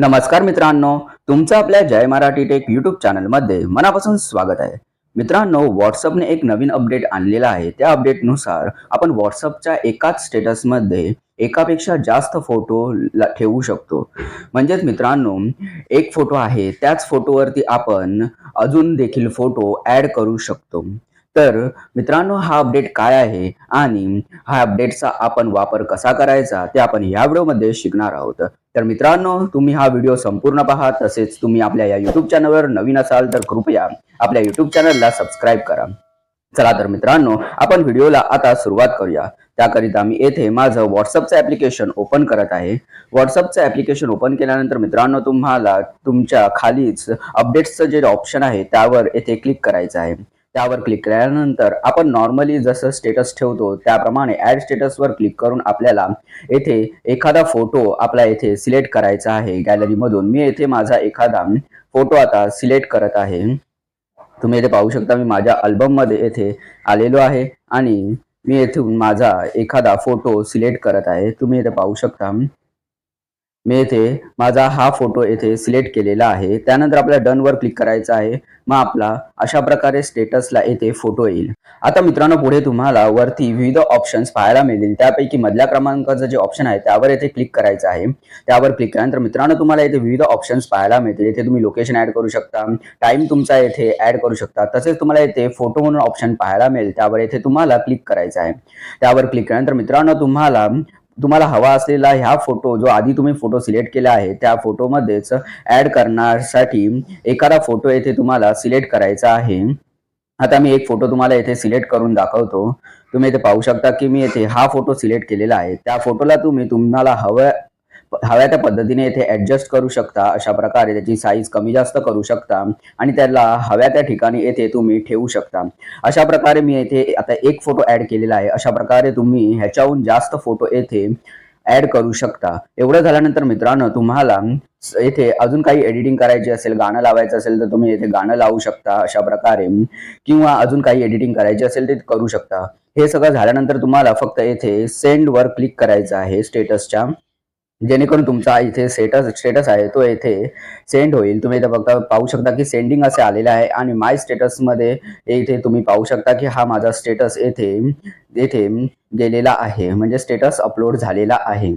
नमस्कार मित्रांनो तुमचं आपल्या जय मराठी टेक यूट्यूब चॅनलमध्ये मनापासून स्वागत आहे. मित्रांनो व्हॉट्सअपने एक नवीन अपडेट आणलेला आहे. त्या अपडेटनुसार आपण व्हॉट्सअपच्या एकाच स्टेटसमध्ये एकापेक्षा जास्त फोटो ठेवू शकतो. म्हणजेच मित्रांनो एक फोटो आहे. त्याच फोटोवरती आपण अजून देखील फोटो ॲड करू शकतो. तर मित्रांनो हा अपडेट काय आहे आणि हा अपडेटचा आपण वापर कसा करायचा ते आपण या व्हिडिओमध्ये शिकणार आहोत. तर मित्रांनो तुम्ही हा व्हिडिओ संपूर्ण पहा. तसेच तुम्ही आपल्या या युट्यूब चॅनलवर नवीन असाल तर कृपया आपल्या युट्यूब चॅनलला सबस्क्राईब करा. चला तर मित्रांनो आपण व्हिडिओला आता सुरुवात करूया. त्याकरिता मी येथे माझं व्हॉट्सअपचं ॲप्लिकेशन ओपन करत आहे. व्हॉट्सअपचं ॲप्लिकेशन ओपन केल्यानंतर मित्रांनो तुम्हाला तुमच्या खालीच अपडेट्सचं जे ऑप्शन आहे त्यावर येथे क्लिक करायचं आहे. त्यावर क्लिक केल्यानंतर आपण नॉर्मली जसं स्टेटस ठेवतो त्याप्रमाणे ॲड स्टेटसवर क्लिक करून आपल्याला येथे एखादा फोटो आपला येथे सिलेक्ट करायचा आहे. गॅलरीमधून मी येथे माझा एखादा फोटो आता सिलेक्ट करत आहे. तुम्ही येथे पाहू शकता मी माझ्या अल्बममध्ये येथे आलेलो आहे आणि मी येथून माझा एखादा फोटो सिलेक्ट करत आहे. तुम्ही येथे पाहू शकता मी येथे माझा हा फोटो येथे सिलेक्ट केलेला आहे. त्यानंतर आपल्याला डनवर क्लिक करायचं आहे. मग आपला अशा प्रकारे स्टेटसला येथे फोटो येईल. आता मित्रांनो पुढे तुम्हाला वरती विविध ऑप्शन्स पाहायला मिळतील. त्यापैकी मधल्या क्रमांकाचं जे ऑप्शन आहे त्यावर येथे क्लिक करायचं आहे. त्यावर क्लिक केल्यानंतर मित्रांनो तुम्हाला येथे विविध ऑप्शन्स पाहायला मिळतील. येथे तुम्ही लोकेशन ऍड करू शकता टाईम तुमचा येथे ऍड करू शकता. तसेच तुम्हाला येथे फोटो म्हणून ऑप्शन पाहायला मिळेल. त्यावर येथे तुम्हाला क्लिक करायचं आहे. त्यावर क्लिक केल्यानंतर मित्रांनो तुम्हाला तुम्हाला हवा असलेला ह्या फोटो जो आधी तुम्ही फोटो सिलेक्ट केला आहे त्या फोटोमध्येच ऍड करण्यासाठी एखादा फोटो येथे तुम्हाला सिलेक्ट करायचा आहे. आता मी एक फोटो तुम्हाला येथे सिलेक्ट करून दाखवतो. तुम्ही इथे पाहू शकता की मी येथे हा फोटो सिलेक्ट केलेला आहे. त्या फोटोला तुम्ही तुम्हाला हवं हव्या त्या पद्धतीने येथे ऍडजस्ट करू शकता अशा प्रकारे त्याची साईज कमी जास्त करू शकता आणि त्याला हव्या त्या ठिकाणी येथे तुम्ही ठेवू शकता. अशा प्रकारे मी येथे आता एक फोटो ऍड केलेला आहे. अशा प्रकारे तुम्ही ह्याच्याहून जास्त फोटो येथे ऍड करू शकता. एवढं झाल्यानंतर मित्रांनो तुम्हाला येथे अजून काही एडिटिंग करायची असेल गाणं लावायचं असेल तर तुम्ही येथे गाणं लावू शकता अशा प्रकारे. किंवा अजून काही एडिटिंग करायची असेल ते करू शकता. हे सगळं झाल्यानंतर तुम्हाला फक्त येथे सेंड वर क्लिक करायचं आहे स्टेटसच्या जेणेकरून तुमचा इथे स्टेटस स्टेटस आहे तो येथे सेंड होईल. तुम्ही इथे फक्त पाहू शकता की सेंडिंग असे आलेले आहे आणि माय स्टेटसमध्ये इथे तुम्ही पाहू शकता की हा माझा स्टेटस येथे येथे गेलेला आहे. म्हणजे स्टेटस अपलोड झालेला आहे.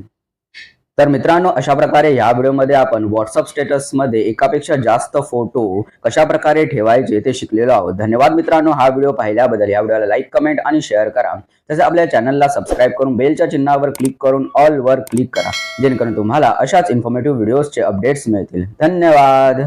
तर मित्रांनो अशा प्रकारे या व्हिडिओमध्ये आपण व्हॉट्सअप स्टेटसमध्ये एकापेक्षा जास्त फोटो कशा प्रकारे ठेवायचे ते शिकलेलो आहोत. धन्यवाद मित्रांनो हा व्हिडिओ पाहिल्याबद्दल या व्हिडिओला लाईक कमेंट आणि शेअर करा. तसेच आपल्या चॅनलला सबस्क्राईब करून बेलच्या चिन्हावर क्लिक करून ऑल वर क्लिक करा. जेणेकरून तुम्हाला अशाच इन्फॉर्मेटिव्ह व्हिडिओजचे अपडेट्स मिळतील. धन्यवाद!